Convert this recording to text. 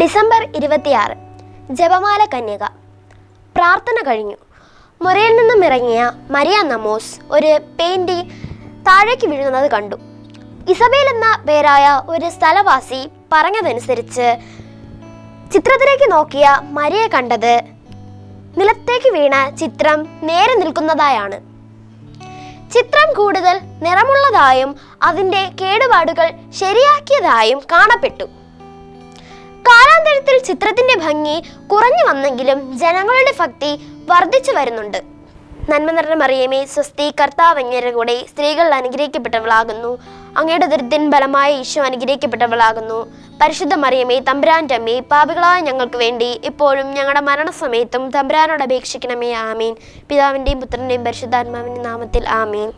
December ഇരുപത്തിയാറ് ജപമാല കന്യക. പ്രാർത്ഥന കഴിഞ്ഞു. മുറിയിൽ നിന്നും ഇറങ്ങിയ മരിയ നമോസ് ഒരു പെയിന്റി താഴേക്ക് വീഴുന്നത് കണ്ടു. ഇസബേൽ എന്ന പേരായ ഒരു സ്ഥലവാസി പറഞ്ഞതനുസരിച്ച് ചിത്രത്തിലേക്ക് നോക്കിയ മരിയെ കണ്ടത് നിലത്തേക്ക് വീണ ചിത്രം നേരെ നിൽക്കുന്നതായാണ്. ചിത്രം കൂടുതൽ നിറമുള്ളതായും അതിന്റെ കേടുപാടുകൾ ശരിയാക്കിയതായും കാണപ്പെട്ടു. കാലാന്തരത്തിൽ ചിത്രത്തിന്റെ ഭംഗി കുറഞ്ഞു വന്നെങ്കിലും ജനങ്ങളുടെ ഭക്തി വർദ്ധിച്ചു വരുന്നുണ്ട്. നന്മ നിറഞ്ഞ മറിയമേ സ്വസ്തി കർത്താവ് അങ്ങയുടെ കൂടെ സ്ത്രീകൾ അനുഗ്രഹിക്കപ്പെട്ടവളാകുന്നു. അങ്ങയുടെ ദുരിതൻ ബലമായ ഈശോ അനുഗ്രഹിക്കപ്പെട്ടവളാകുന്നു. പരിശുദ്ധ മറിയമേ തമ്പുരാന്റെ അമ്മേ പാപികളായ ഞങ്ങൾക്ക് വേണ്ടി ഇപ്പോഴും ഞങ്ങളുടെ മരണസമയത്തും തമ്പുരാനോട് അപേക്ഷിക്കണമേ ആമീൻ. പിതാവിന്റെയും പുത്രന്റെയും പരിശുദ്ധാത്മാവിന്റെ നാമത്തിൽ ആമീൻ.